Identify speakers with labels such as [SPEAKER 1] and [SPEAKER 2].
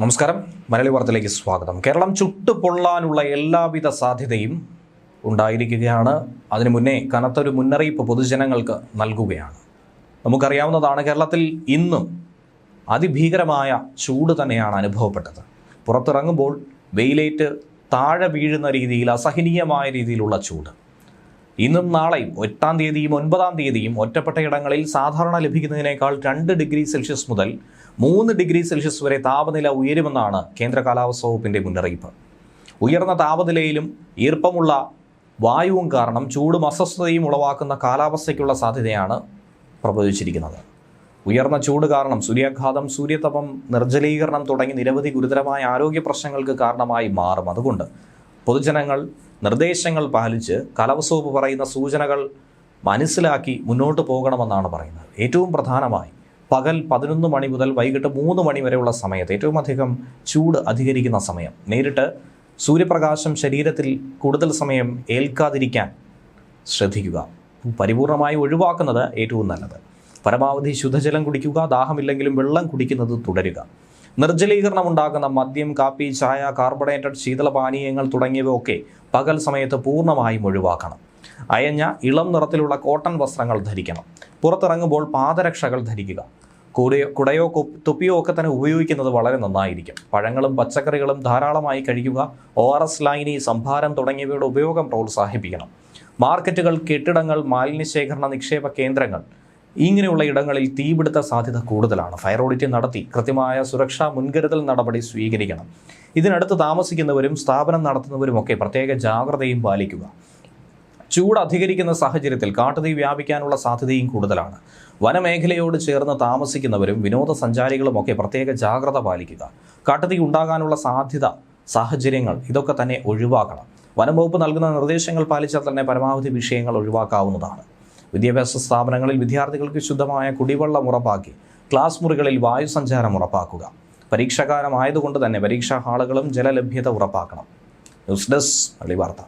[SPEAKER 1] നമസ്കാരം. മലയാളി വാർത്തയിലേക്ക് സ്വാഗതം. കേരളം ചുട്ടുപൊള്ളാനുള്ള എല്ലാവിധ സാധ്യതയും ഉണ്ടായിരിക്കുകയാണ്. അതിനു മുന്നേ കനത്തൊരു മുന്നറിയിപ്പ് പൊതുജനങ്ങൾക്ക് നൽകുകയാണ്. നമുക്കറിയാവുന്നതാണ് കേരളത്തിൽ ഇന്നും അതിഭീകരമായ ചൂട് തന്നെയാണ് അനുഭവപ്പെട്ടത്. പുറത്തിറങ്ങുമ്പോൾ വെയിലേറ്റ് താഴെ വീഴുന്ന രീതിയിൽ അസഹനീയമായ രീതിയിലുള്ള ചൂട്. ഇന്നും നാളെയും എട്ടാം തീയതിയും ഒൻപതാം തീയതിയും ഒറ്റപ്പെട്ട ഇടങ്ങളിൽ സാധാരണ ലഭിക്കുന്നതിനേക്കാൾ രണ്ട് ഡിഗ്രി സെൽഷ്യസ് മുതൽ മൂന്ന് ഡിഗ്രി സെൽഷ്യസ് വരെ താപനില ഉയരുമെന്നാണ് കേന്ദ്ര കാലാവസ്ഥാ വകുപ്പിന്റെ മുന്നറിയിപ്പ്. ഉയർന്ന താപനിലയിലും ഈർപ്പമുള്ള വായുവും കാരണം ചൂടും അസ്വസ്ഥതയും ഉളവാക്കുന്ന കാലാവസ്ഥയ്ക്കുള്ള സാധ്യതയാണ് പ്രവചിച്ചിരിക്കുന്നത് ഉയർന്ന ചൂട് കാരണം സൂര്യാഘാതം സൂര്യതപം നിർജലീകരണം തുടങ്ങി നിരവധി ഗുരുതരമായ ആരോഗ്യ പ്രശ്നങ്ങൾക്ക് കാരണമായി മാറും. അതുകൊണ്ട് പൊതുജനങ്ങൾ നിർദ്ദേശങ്ങൾ പാലിച്ച് കാലാവസ്ഥ പറയുന്ന സൂചനകൾ മനസ്സിലാക്കി മുന്നോട്ട് പോകണമെന്നാണ് പറയുന്നത്. ഏറ്റവും പ്രധാനമായി പകൽ പതിനൊന്ന് മണി മുതൽ വൈകിട്ട് മൂന്ന് മണി വരെയുള്ള സമയത്ത് ഏറ്റവും അധികം ചൂട് അധികരിക്കുന്ന സമയം നേരിട്ട് സൂര്യപ്രകാശം ശരീരത്തിൽ കൂടുതൽ സമയം ഏൽക്കാതിരിക്കാൻ ശ്രദ്ധിക്കുക. പരിപൂർണമായി ഒഴിവാക്കുന്നത് ഏറ്റവും നല്ലത്. പരമാവധി ശുദ്ധജലം കുടിക്കുക ദാഹമില്ലെങ്കിലും വെള്ളം കുടിക്കുന്നത് തുടരുക. നിർജലീകരണം ഉണ്ടാക്കുന്ന മദ്യം കാപ്പി ചായ കാർബണേറ്റഡ് ശീതളപാനീയങ്ങൾ തുടങ്ങിയവയൊക്കെ പകൽ സമയത്ത് പൂർണമായും ഒഴിവാക്കണം. അയഞ്ഞ ഇളം നിറത്തിലുള്ള കോട്ടൺ വസ്ത്രങ്ങൾ ധരിക്കണം. പുറത്തിറങ്ങുമ്പോൾ പാദരക്ഷകൾ ധരിക്കുക. കുടയോ കുടയോ തുപ്പിയോ ഒക്കെ തന്നെ ഉപയോഗിക്കുന്നത് വളരെ നന്നായിരിക്കും. പഴങ്ങളും പച്ചക്കറികളും ധാരാളമായി കഴിക്കുക ഒ ആർ എസ് ലൈനി സംഭാരം തുടങ്ങിയവയുടെ ഉപയോഗം പ്രോത്സാഹിപ്പിക്കണം. മാർക്കറ്റുകൾ കെട്ടിടങ്ങൾ മാലിന്യശേഖരണ നിക്ഷേപ കേന്ദ്രങ്ങൾ ഇങ്ങനെയുള്ള ഇടങ്ങളിൽ തീപിടുത്ത സാധ്യത കൂടുതലാണ്. ഫയർ ഓഡിറ്റ് നടത്തി കൃത്യമായ സുരക്ഷാ മുൻകരുതൽ നടപടി സ്വീകരിക്കണം. ഇതിനടുത്ത് താമസിക്കുന്നവരും സ്ഥാപനം നടത്തുന്നവരുമൊക്കെ പ്രത്യേക ജാഗ്രതയും പാലിക്കുക. ചൂട് അധികരിക്കുന്ന സാഹചര്യത്തിൽ കാട്ടുതീ വ്യാപിക്കാനുള്ള സാധ്യതയും കൂടുതലാണ്. വനമേഖലയോട് ചേർന്ന് താമസിക്കുന്നവരും വിനോദസഞ്ചാരികളുമൊക്കെ പ്രത്യേക ജാഗ്രത പാലിക്കുക. കാട്ടുതീ ഉണ്ടാകാനുള്ള സാധ്യത സാഹചര്യങ്ങൾ ഇതൊക്കെ തന്നെ ഒഴിവാക്കണം. വനം വകുപ്പ് നൽകുന്ന നിർദ്ദേശങ്ങൾ പാലിച്ചാൽ തന്നെ പരമാവധി വിഷയങ്ങൾ ഒഴിവാക്കാവുന്നതാണ്. വിദ്യാഭ്യാസ സ്ഥാപനങ്ങളിൽ വിദ്യാർത്ഥികൾക്ക് ശുദ്ധമായ കുടിവെള്ളം ഉറപ്പാക്കി. ക്ലാസ് മുറികളിൽ വായുസഞ്ചാരം ഉറപ്പാക്കുക. പരീക്ഷാകാലമായതുകൊണ്ട് തന്നെ പരീക്ഷാ ഹാളുകളും ജലലഭ്യത ഉറപ്പാക്കണം. ന്യൂസ് ഡെസ്ക് പള്ളി വാർത്ത.